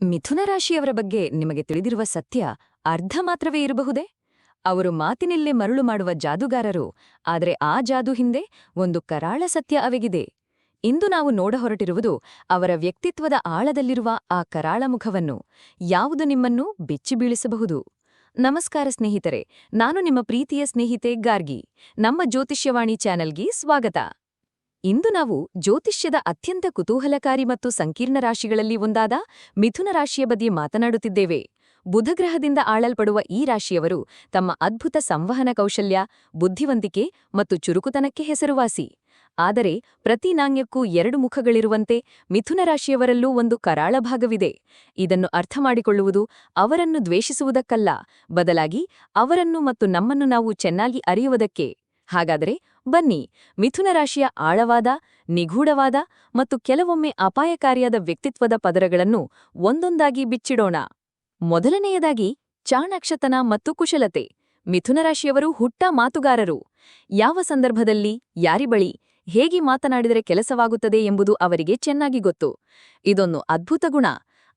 ಮಿಥುನ ರಾಶಿಯವರ ಬಗ್ಗೆ ನಿಮಗೆ ತಿಳಿದಿರುವ ಸತ್ಯ ಅರ್ಧ ಮಾತ್ರವೇ ಇರಬಹುದೇ? ಅವರು ಮಾತಿನಲ್ಲೇ ಮರಳು ಮಾಡುವ ಜಾದುಗಾರರು, ಆದರೆ ಆ ಜಾದು ಹಿಂದೆ ಒಂದು ಕರಾಳ ಸತ್ಯ ಅವೆಗಿದೆ. ಇಂದು ನಾವು ನೋಡ ಹೊರಟಿರುವುದು ಅವರ ವ್ಯಕ್ತಿತ್ವದ ಆಳದಲ್ಲಿರುವ ಆ ಕರಾಳ ಮುಖವನ್ನು, ಯಾವುದು ನಿಮ್ಮನ್ನು ಬೆಚ್ಚಿ ಬೀಳಿಸಬಹುದು? ನಮಸ್ಕಾರ ಸ್ನೇಹಿತರೆ, ನಾನು ನಿಮ್ಮ ಪ್ರೀತಿಯ ಸ್ನೇಹಿತೆ ಗಾರ್ಗಿ. ನಮ್ಮ ಜ್ಯೋತಿಷ್ಯವಾಣಿ ಚಾನೆಲ್ಗೆ ಸ್ವಾಗತ. ಇಂದು ನಾವು ಜ್ಯೋತಿಷ್ಯದ ಅತ್ಯಂತ ಕುತೂಹಲಕಾರಿ ಮತ್ತು ಸಂಕೀರ್ಣ ರಾಶಿಗಳಲ್ಲಿ ಒಂದಾದ ಮಿಥುನ ರಾಶಿಯ ಬಗ್ಗೆ ಮಾತನಾಡುತ್ತಿದ್ದೇವೆ. ಬುಧಗ್ರಹದಿಂದ ಆಳಲ್ಪಡುವ ಈ ರಾಶಿಯವರು ತಮ್ಮ ಅದ್ಭುತ ಸಂವಹನ ಕೌಶಲ್ಯ, ಬುದ್ಧಿವಂತಿಕೆ ಮತ್ತು ಚುರುಕುತನಕ್ಕೆ ಹೆಸರುವಾಸಿ. ಆದರೆ ಪ್ರತಿ ನಾಣ್ಯಕ್ಕೂ ಎರಡು ಮುಖಗಳಿರುವಂತೆ ಮಿಥುನ ರಾಶಿಯವರಲ್ಲೂ ಒಂದು ಕರಾಳ ಭಾಗವಿದೆ. ಇದನ್ನು ಅರ್ಥಮಾಡಿಕೊಳ್ಳುವುದು ಅವರನ್ನು ದ್ವೇಷಿಸುವುದಕ್ಕಲ್ಲ. ಬದಲಾಗಿ ಅವರನ್ನು ಮತ್ತು ನಮ್ಮನ್ನು ನಾವು ಚೆನ್ನಾಗಿ ಅರಿಯುವುದಕ್ಕೆ ಹಾಗಾದರೆ ಬನ್ನಿ, ಮಿಥುನ ರಾಶಿಯ ಆಳವಾದ, ನಿಗೂಢವಾದ ಮತ್ತು ಕೆಲವೊಮ್ಮೆ ಅಪಾಯಕಾರಿಯಾದ ವ್ಯಕ್ತಿತ್ವದ ಪದರಗಳನ್ನು ಒಂದೊಂದಾಗಿ ಬಿಚ್ಚಿಡೋಣ. ಮೊದಲನೆಯದಾಗಿ ಚಾಣಾಕ್ಷತನ ಮತ್ತು ಕುಶಲತೆ. ಮಿಥುನ ರಾಶಿಯವರು ಹುಟ್ಟ ಮಾತುಗಾರರು. ಯಾವ ಸಂದರ್ಭದಲ್ಲಿ, ಯಾರಿ ಬಳಿ ಹೇಗೆ ಮಾತನಾಡಿದರೆ ಕೆಲಸವಾಗುತ್ತದೆ ಎಂಬುದು ಅವರಿಗೆ ಚೆನ್ನಾಗಿ ಗೊತ್ತು. ಇದೊಂದು ಅದ್ಭುತ ಗುಣ.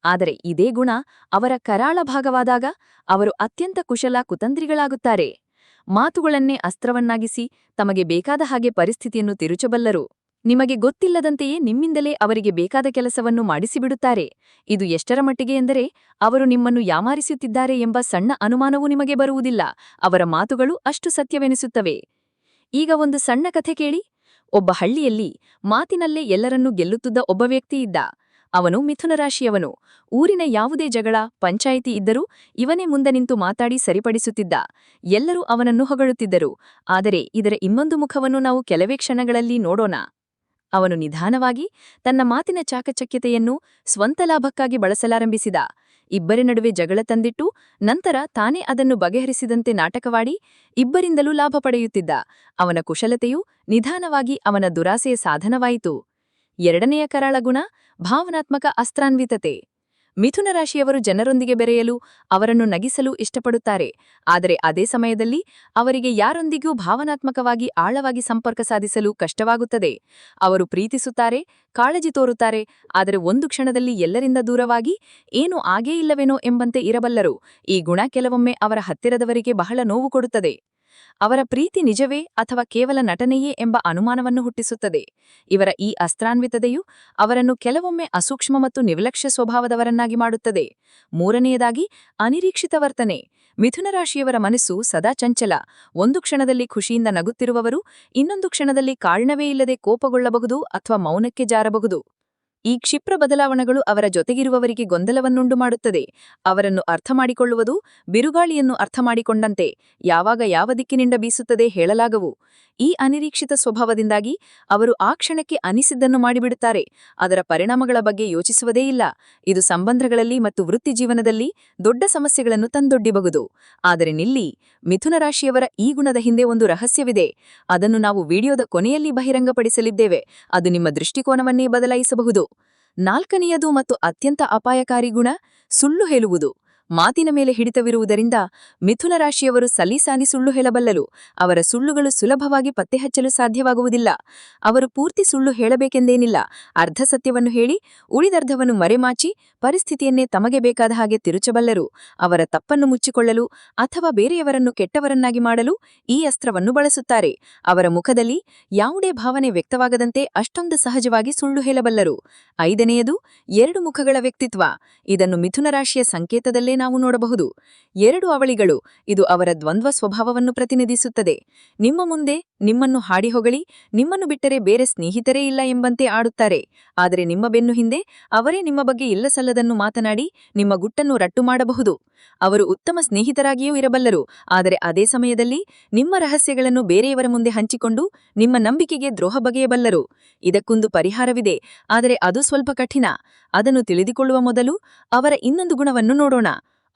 ಆದರೆ ಇದೇ ಗುಣ ಅವರ ಕರಾಳ ಭಾಗವಾದಾಗ ಅವರು ಅತ್ಯಂತ ಕುಶಲ ಕುತಂತ್ರಿಗಳಾಗುತ್ತಾರೆ ಮಾತುಗಳನ್ನೇ ಅಸ್ತ್ರವನ್ನಾಗಿಸಿ ತಮಗೆ ಬೇಕಾದ ಹಾಗೆ ಪರಿಸ್ಥಿತಿಯನ್ನು ತಿರುಚಬಲ್ಲರು. ನಿಮಗೆ ಗೊತ್ತಿಲ್ಲದಂತೆಯೇ ನಿಮ್ಮಿಂದಲೇ ಅವರಿಗೆ ಬೇಕಾದ ಕೆಲಸವನ್ನು ಮಾಡಿಸಿಬಿಡುತ್ತಾರೆ. ಇದು ಎಷ್ಟರ ಮಟ್ಟಿಗೆ ಎಂದರೆ, ಅವರು ನಿಮ್ಮನ್ನು ಯಾಮಾರಿಸುತ್ತಿದ್ದಾರೆ ಎಂಬ ಸಣ್ಣ ಅನುಮಾನವೂ ನಿಮಗೆ ಬರುವುದಿಲ್ಲ, ಅವರ ಮಾತುಗಳು ಅಷ್ಟು ಸತ್ಯವೆನಿಸುತ್ತವೆ. ಈಗ ಒಂದು ಸಣ್ಣ ಕಥೆ ಕೇಳಿ. ಒಬ್ಬ ಹಳ್ಳಿಯಲ್ಲಿ ಮಾತಿನಲ್ಲೇ ಎಲ್ಲರನ್ನೂ ಗೆಲ್ಲುತ್ತಿದ್ದ ಒಬ್ಬ ವ್ಯಕ್ತಿ ಇದ್ದ ಅವನು ಮಿಥುನ ರಾಶಿಯವನು ಊರಿನ ಯಾವುದೇ ಜಗಳ, ಪಂಚಾಯಿತಿ ಇದ್ದರೂ ಇವನೇ ಮುಂದೆ ನಿಂತು ಮಾತಾಡಿ ಸರಿಪಡಿಸುತ್ತಿದ್ದ. ಎಲ್ಲರೂ ಅವನನ್ನು ಹೊಗಳುತ್ತಿದ್ದರು. ಆದರೆ ಇದರ ಇನ್ನೊಂದು ಮುಖವನ್ನು ನಾವು ಕೆಲವೇ ಕ್ಷಣಗಳಲ್ಲಿ ನೋಡೋಣ. ಅವನು ನಿಧಾನವಾಗಿ ತನ್ನ ಮಾತಿನ ಚಾಕಚಕ್ಯತೆಯನ್ನು ಸ್ವಂತ ಲಾಭಕ್ಕಾಗಿ ಬಳಸಲಾರಂಭಿಸಿದ. ಇಬ್ಬರ ನಡುವೆ ಜಗಳ ತಂದಿಟ್ಟು ನಂತರ ತಾನೇ ಅದನ್ನು ಬಗೆಹರಿಸಿದಂತೆ ನಾಟಕವಾಡಿ ಇಬ್ಬರಿಂದಲೂ ಲಾಭ ಪಡೆಯುತ್ತಿದ್ದ. ಅವನ ಕುಶಲತೆಯು ನಿಧಾನವಾಗಿ ಅವನ ದುರಾಸೆಯ ಸಾಧನವಾಯಿತು. ಎರಡನೆಯ ಕರಾಳ ಗುಣ, ಭಾವನಾತ್ಮಕ ಅಸ್ತ್ರಾನ್ವಿತತೆ. ಮಿಥುನ ರಾಶಿಯವರು ಜನರೊಂದಿಗೆ ಬೆರೆಯಲು, ಅವರನ್ನು ನಗಿಸಲು ಇಷ್ಟಪಡುತ್ತಾರೆ. ಆದರೆ ಅದೇ ಸಮಯದಲ್ಲಿ, ಅವರಿಗೆ ಯಾರೊಂದಿಗೂ ಭಾವನಾತ್ಮಕವಾಗಿ ಆಳವಾಗಿ ಸಂಪರ್ಕ ಸಾಧಿಸಲು ಕಷ್ಟವಾಗುತ್ತದೆ. ಅವರು ಪ್ರೀತಿಸುತ್ತಾರೆ, ಕಾಳಜಿ ತೋರುತ್ತಾರೆ, ಆದರೆ ಒಂದು ಕ್ಷಣದಲ್ಲಿ ಎಲ್ಲರಿಂದ ದೂರವಾಗಿ, ಏನು ಆಗೇ ಇಲ್ಲವೇನೋ ಎಂಬಂತೆ ಇರಬಲ್ಲರು. ಈ ಗುಣ ಕೆಲವೊಮ್ಮೆ ಅವರ ಹತ್ತಿರದವರಿಗೆ ಬಹಳ ನೋವು ಕೊಡುತ್ತದೆ. ಅವರ ಪ್ರೀತಿ ನಿಜವೇ ಅಥವಾ ಕೇವಲ ನಟನೆಯೇ ಎಂಬ ಅನುಮಾನವನ್ನು ಹುಟ್ಟಿಸುತ್ತದೆ? ಇವರ ಈ ಅಸ್ತ್ರಾನ್ವಿತತೆಯು ಅವರನ್ನು ಕೆಲವೊಮ್ಮೆ ಅಸೂಕ್ಷ್ಮ ಮತ್ತು ನಿರ್ಲಕ್ಷ್ಯ ಸ್ವಭಾವದವರನ್ನಾಗಿ ಮಾಡುತ್ತದೆ. ಮೂರನೆಯದಾಗಿ, ಅನಿರೀಕ್ಷಿತ ವರ್ತನೆ. ಮಿಥುನ ರಾಶಿಯವರ ಮನಸ್ಸು ಸದಾ ಚಂಚಲ. ಒಂದು ಕ್ಷಣದಲ್ಲಿ ಖುಷಿಯಿಂದ ನಗುತ್ತಿರುವವರು ಇನ್ನೊಂದು ಕ್ಷಣದಲ್ಲಿ ಕಾರಣವೇ ಇಲ್ಲದೆ ಕೋಪಗೊಳ್ಳಬಹುದು ಅಥವಾ ಮೌನಕ್ಕೆ ಜಾರಬಹುದು. ಈ ಕ್ಷಿಪ್ರ ಬದಲಾವಣೆಗಳು ಅವರ ಜೊತೆಗಿರುವವರಿಗೆ ಗೊಂದಲವನ್ನುಂಟು ಮಾಡುತ್ತದೆ. ಅವರನ್ನು ಅರ್ಥಮಾಡಿಕೊಳ್ಳುವುದು ಬಿರುಗಾಳಿಯನ್ನು ಅರ್ಥಮಾಡಿಕೊಂಡಂತೆ ಯಾವಾಗ ಯಾವ ದಿಕ್ಕಿನಿಂದ ಬೀಸುತ್ತದೆ ಹೇಳಲಾಗವು. ಈ ಅನಿರೀಕ್ಷಿತ ಸ್ವಭಾವದಿಂದಾಗಿ ಅವರು ಆ ಕ್ಷಣಕ್ಕೆ ಅನಿಸಿದ್ದನ್ನು ಮಾಡಿಬಿಡುತ್ತಾರೆ. ಅದರ ಪರಿಣಾಮಗಳ ಬಗ್ಗೆ ಯೋಚಿಸುವುದೇ ಇಲ್ಲ. ಇದು ಸಂಬಂಧಗಳಲ್ಲಿ ಮತ್ತು ವೃತ್ತಿಜೀವನದಲ್ಲಿ ದೊಡ್ಡ ಸಮಸ್ಯೆಗಳನ್ನು ತಂದೊಡ್ಡಿಬಹುದು. ಆದರೆ ನಿಲ್ಲಿ, ಮಿಥುನ ರಾಶಿಯವರ ಈ ಗುಣದ ಹಿಂದೆ ಒಂದು ರಹಸ್ಯವಿದೆ. ಅದನ್ನು ನಾವು ವಿಡಿಯೋದ ಕೊನೆಯಲ್ಲಿ ಬಹಿರಂಗಪಡಿಸಲಿದ್ದೇವೆ. ಅದು ನಿಮ್ಮ ದೃಷ್ಟಿಕೋನವನ್ನೇ ಬದಲಾಯಿಸಬಹುದು. ನಾಲ್ಕನೆಯದು ಮತ್ತು ಅತ್ಯಂತ ಅಪಾಯಕಾರಿ ಗುಣ ಸುಳ್ಳು ಹೇಳುವುದು. ಮಾತಿನ ಮೇಲೆ ಹಿಡಿತವಿರುವುದರಿಂದ ಮಿಥುನ ರಾಶಿಯವರು ಸಲೀಸಾನಿ ಸುಳ್ಳು ಹೇಳಬಲ್ಲರು. ಅವರ ಸುಳ್ಳುಗಳು ಸುಲಭವಾಗಿ ಪತ್ತೆಹಚ್ಚಲು ಸಾಧ್ಯವಾಗುವುದಿಲ್ಲ. ಅವರು ಪೂರ್ತಿ ಸುಳ್ಳು ಹೇಳಬೇಕೆಂದೇನಿಲ್ಲ. ಅರ್ಧ ಸತ್ಯವನ್ನು ಹೇಳಿ, ಉಳಿದರ್ಧವನ್ನು ಮರೆಮಾಚಿ, ಪರಿಸ್ಥಿತಿಯನ್ನೇ ತಮಗೆ ಬೇಕಾದ ಹಾಗೆ ತಿರುಚಬಲ್ಲರು. ಅವರ ತಪ್ಪನ್ನು ಮುಚ್ಚಿಕೊಳ್ಳಲು ಅಥವಾ ಬೇರೆಯವರನ್ನು ಕೆಟ್ಟವರನ್ನಾಗಿ ಮಾಡಲು ಈ ಅಸ್ತ್ರವನ್ನು ಬಳಸುತ್ತಾರೆ. ಅವರ ಮುಖದಲ್ಲಿ ಯಾವುದೇ ಭಾವನೆ ವ್ಯಕ್ತವಾಗದಂತೆ ಅಷ್ಟೊಂದು ಸಹಜವಾಗಿ ಸುಳ್ಳು ಹೇಳಬಲ್ಲರು. ಐದನೆಯದು, ಎರಡು ಮುಖಗಳ ವ್ಯಕ್ತಿತ್ವ. ಇದನ್ನು ಮಿಥುನ ರಾಶಿಯ ಸಂಕೇತದಲ್ಲೇ ನಾವು ನೋಡಬಹುದು. ಎರಡು ಅವಳಿಗಳು, ಇದು ಅವರ ದ್ವಂದ್ವ ಸ್ವಭಾವವನ್ನು ಪ್ರತಿನಿಧಿಸುತ್ತದೆ. ನಿಮ್ಮ ಮುಂದೆ ನಿಮ್ಮನ್ನು ಹಾಡಿಹೊಗಳಿ, ನಿಮ್ಮನ್ನು ಬಿಟ್ಟರೆ ಬೇರೆ ಸ್ನೇಹಿತರೇ ಇಲ್ಲ ಎಂಬಂತೆ ಆಡುತ್ತಾರೆ. ಆದರೆ ನಿಮ್ಮ ಬೆನ್ನು ಹಿಂದೆ ಅವರೇ ನಿಮ್ಮ ಬಗ್ಗೆ ಇಲ್ಲಸಲ್ಲದನ್ನು ಮಾತನಾಡಿ, ನಿಮ್ಮ ಗುಟ್ಟನ್ನು ರಟ್ಟು ಮಾಡಬಹುದು. ಅವರು ಉತ್ತಮ ಸ್ನೇಹಿತರಾಗಿಯೂ ಇರಬಲ್ಲರು. ಆದರೆ ಅದೇ ಸಮಯದಲ್ಲಿ ನಿಮ್ಮ ರಹಸ್ಯಗಳನ್ನು ಬೇರೆಯವರ ಮುಂದೆ ಹಂಚಿಕೊಂಡು ನಿಮ್ಮ ನಂಬಿಕೆಗೆ ದ್ರೋಹ ಬಗೆಯಬಲ್ಲರು. ಇದಕ್ಕೊಂದು ಪರಿಹಾರವಿದೆ. ಆದರೆ ಅದು ಸ್ವಲ್ಪ ಕಠಿಣ. ಅದನ್ನು ತಿಳಿದುಕೊಳ್ಳುವ ಮೊದಲು ಅವರ ಇನ್ನೊಂದು ಗುಣವನ್ನು ನೋಡೋಣ.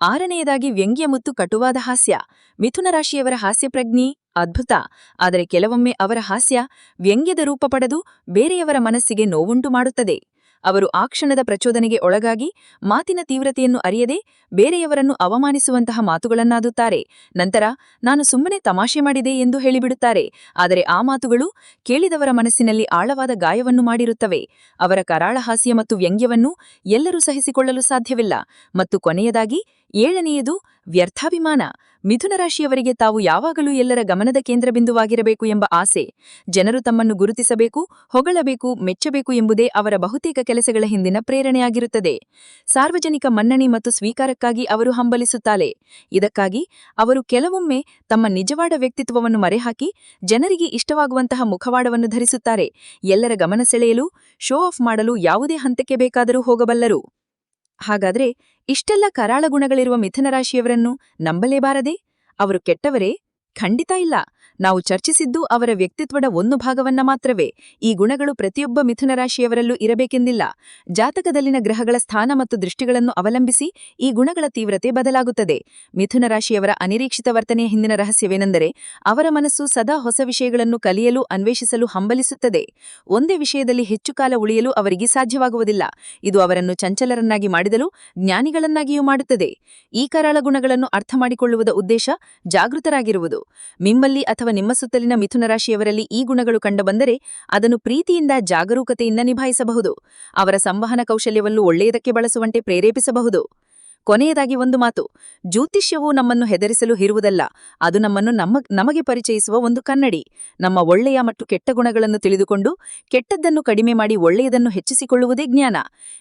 ಆರನೆಯದಾಗಿ ವ್ಯಂಗ್ಯ ಮತ್ತು ಕಟುವಾದ ಹಾಸ್ಯ. ಮಿಥುನ ರಾಶಿಯವರ ಹಾಸ್ಯಪ್ರಜ್ಞಿ ಅದ್ಭುತ. ಆದರೆ ಕೆಲವೊಮ್ಮೆ ಅವರ ಹಾಸ್ಯ ವ್ಯಂಗ್ಯದ ರೂಪ ಪಡೆದು ಬೇರೆಯವರ ಮನಸ್ಸಿಗೆ ನೋವುಂಟು ಮಾಡುತ್ತದೆ. ಅವರು ಆ ಕ್ಷಣದ ಪ್ರಚೋದನೆಗೆ ಒಳಗಾಗಿ ಮಾತಿನ ತೀವ್ರತೆಯನ್ನು ಅರಿಯದೆ ಬೇರೆಯವರನ್ನು ಅವಮಾನಿಸುವಂತಹ ಮಾತುಗಳನ್ನಾದುತ್ತಾರೆ. ನಂತರ, ನಾನು ಸುಮ್ಮನೆ ತಮಾಷೆ ಮಾಡಿದೆ ಎಂದು ಹೇಳಿಬಿಡುತ್ತಾರೆ. ಆದರೆ ಆ ಮಾತುಗಳು ಕೇಳಿದವರ ಮನಸ್ಸಿನಲ್ಲಿ ಆಳವಾದ ಗಾಯವನ್ನು ಮಾಡಿರುತ್ತವೆ. ಅವರ ಕರಾಳ ಹಾಸ್ಯ ಮತ್ತು ವ್ಯಂಗ್ಯವನ್ನು ಎಲ್ಲರೂ ಸಹಿಸಿಕೊಳ್ಳಲು ಸಾಧ್ಯವಿಲ್ಲ. ಮತ್ತು ಕೊನೆಯದಾಗಿ ಏಳನೆಯದು ವ್ಯರ್ಥಾಭಿಮಾನ. ಮಿಥುನ ರಾಶಿಯವರಿಗೆ ತಾವು ಯಾವಾಗಲೂ ಎಲ್ಲರ ಗಮನದ ಕೇಂದ್ರಬಿಂದುವಾಗಿರಬೇಕು ಎಂಬ ಆಸೆ. ಜನರು ತಮ್ಮನ್ನು ಗುರುತಿಸಬೇಕು, ಹೊಗಳಬೇಕು, ಮೆಚ್ಚಬೇಕು ಎಂಬುದೇ ಅವರ ಬಹುತೇಕ ಕೆಲಸಗಳ ಹಿಂದಿನ ಪ್ರೇರಣೆಯಾಗಿರುತ್ತದೆ. ಸಾರ್ವಜನಿಕ ಮನ್ನಣೆ ಮತ್ತು ಸ್ವೀಕಾರಕ್ಕಾಗಿ ಅವರು ಹಂಬಲಿಸುತ್ತಾರೆ ಇದಕ್ಕಾಗಿ ಅವರು ಕೆಲವೊಮ್ಮೆ ತಮ್ಮ ನಿಜವಾದ ವ್ಯಕ್ತಿತ್ವವನ್ನು ಮರೆಹಾಕಿ ಜನರಿಗೆ ಇಷ್ಟವಾಗುವಂತಹ ಮುಖವಾಡವನ್ನು ಧರಿಸುತ್ತಾರೆ. ಎಲ್ಲರ ಗಮನ ಸೆಳೆಯಲು, ಶೋ ಆಫ್ ಮಾಡಲು ಯಾವುದೇ ಹಂತಕ್ಕೆ ಬೇಕಾದರೂ ಹೋಗಬಲ್ಲರು. ಹಾಗಾದ್ರೆ ಇಷ್ಟೆಲ್ಲ ಕರಾಳ ಗುಣಗಳಿರುವ ಮಿಥುನ ರಾಶಿಯವರನ್ನು ನಂಬಲೇಬಾರದೆ? ಅವರು ಕೆಟ್ಟವರೇ? ಖಂಡಿತ ಇಲ್ಲ. ನಾವು ಚರ್ಚಿಸಿದ್ದು ಅವರ ವ್ಯಕ್ತಿತ್ವದ ಒಂದು ಭಾಗವನ್ನ ಮಾತ್ರವೇ. ಈ ಗುಣಗಳು ಪ್ರತಿಯೊಬ್ಬ ಮಿಥುನ ರಾಶಿಯವರಲ್ಲೂ ಇರಬೇಕೆಂದಿಲ್ಲ. ಜಾತಕದಲ್ಲಿನ ಗ್ರಹಗಳ ಸ್ಥಾನ ಮತ್ತು ದೃಷ್ಟಿಗಳನ್ನು ಅವಲಂಬಿಸಿ ಈ ಗುಣಗಳ ತೀವ್ರತೆ ಬದಲಾಗುತ್ತದೆ. ಮಿಥುನ ರಾಶಿಯವರ ಅನಿರೀಕ್ಷಿತ ವರ್ತನೆಯ ಹಿಂದಿನ ರಹಸ್ಯವೇನೆಂದರೆ, ಅವರ ಮನಸ್ಸು ಸದಾ ಹೊಸ ವಿಷಯಗಳನ್ನು ಕಲಿಯಲು, ಅನ್ವೇಷಿಸಲು ಹಂಬಲಿಸುತ್ತದೆ. ಒಂದೇ ವಿಷಯದಲ್ಲಿ ಹೆಚ್ಚು ಕಾಲ ಉಳಿಯಲು ಅವರಿಗೆ ಸಾಧ್ಯವಾಗುವುದಿಲ್ಲ. ಇದು ಅವರನ್ನು ಚಂಚಲರನ್ನಾಗಿ ಮಾಡಿದಲು, ಜ್ಞಾನಿಗಳನ್ನಾಗಿಯೂ ಮಾಡುತ್ತದೆ. ಈ ಕರಾಳ ಗುಣಗಳನ್ನು ಅರ್ಥ ಮಾಡಿಕೊಳ್ಳುವುದ ಉದ್ದೇಶ, ಜಾಗೃತರಾಗಿರುವುದು. ಮಿಮ್ಮಲ್ಲಿ ಅಥವಾ ನಿಮ್ಮ ಸುತ್ತಲಿನ ಮಿಥುನ ರಾಶಿಯವರಲ್ಲಿ ಈ ಗುಣಗಳು ಕಂಡುಬಂದರೆ ಅದನ್ನು ಪ್ರೀತಿಯಿಂದ ಜಾಗರೂಕತೆಯಿಂದ ನಿಭಾಯಿಸಬಹುದು. ಅವರ ಸಂವಹನ ಕೌಶಲ್ಯವನ್ನು ಒಳ್ಳೆಯದಕ್ಕೆ ಬಳಸುವಂತೆ ಪ್ರೇರೇಪಿಸಬಹುದು. ಕೊನೆಯದಾಗಿ ಒಂದು ಮಾತು. ಜ್ಯೋತಿಷ್ಯವು ನಮ್ಮನ್ನು ಹೆದರಿಸಲು ಇರುವುದಲ್ಲ ಅದು ನಮ್ಮನ್ನು ನಮ್ಮ, ನಮಗೆ ಪರಿಚಯಿಸುವ ಒಂದು ಕನ್ನಡಿ. ನಮ್ಮ ಒಳ್ಳೆಯ ಮತ್ತು ಕೆಟ್ಟ ಗುಣಗಳನ್ನು ತಿಳಿದುಕೊಂಡು ಕೆಟ್ಟದ್ದನ್ನು ಕಡಿಮೆ ಮಾಡಿ ಒಳ್ಳೆಯದನ್ನು ಹೆಚ್ಚಿಸಿಕೊಳ್ಳುವುದೇ ಜ್ಞಾನ.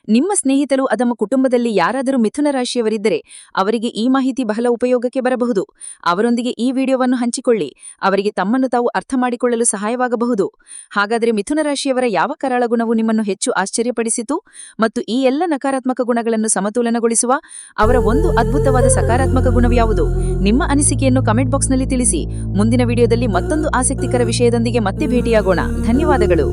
ನಿಮ್ಮ ಸ್ನೇಹಿತರು ಅದಮ್ಮ ಕುಟುಂಬದಲ್ಲಿ ಯಾರಾದರೂ ಮಿಥುನ ರಾಶಿಯವರಿದ್ದರೆ ಅವರಿಗೆ ಈ ಮಾಹಿತಿ ಬಹಳ ಉಪಯೋಗಕ್ಕೆ ಬರಬಹುದು. ಅವರೊಂದಿಗೆ ಈ ವಿಡಿಯೋವನ್ನು ಹಂಚಿಕೊಳ್ಳಿ. ಅವರಿಗೆ ತಮ್ಮನ್ನು ತಾವು ಅರ್ಥ ಮಾಡಿಕೊಳ್ಳಲು ಸಹಾಯವಾಗಬಹುದು. ಹಾಗಾದರೆ ಮಿಥುನ ರಾಶಿಯವರ ಯಾವ ಕರಾಳ ಗುಣವು ನಿಮ್ಮನ್ನು ಹೆಚ್ಚು ಆಶ್ಚರ್ಯಪಡಿಸಿತು? ಮತ್ತು ಈ ಎಲ್ಲ ನಕಾರಾತ್ಮಕ ಗುಣಗಳನ್ನು ಸಮತೋಲನಗೊಳಿಸುವ ಅವರ ಒಂದು ಅದ್ಭುತವಾದ ಸಕಾರಾತ್ಮಕ ಗುಣವ್ಯಾವುದು ನಿಮ್ಮ ಅನಿಸಿಕೆಯನ್ನು ಕಮೆಂಟ್ ಬಾಕ್ಸ್ನಲ್ಲಿ ತಿಳಿಸಿ. ಮುಂದಿನ ವಿಡಿಯೋದಲ್ಲಿ ಮತ್ತೊಂದು ಆಸಕ್ತಿಕರ ವಿಷಯದೊಂದಿಗೆ ಮತ್ತೆ ಭೇಟಿಯಾಗೋಣ. ಧನ್ಯವಾದಗಳು.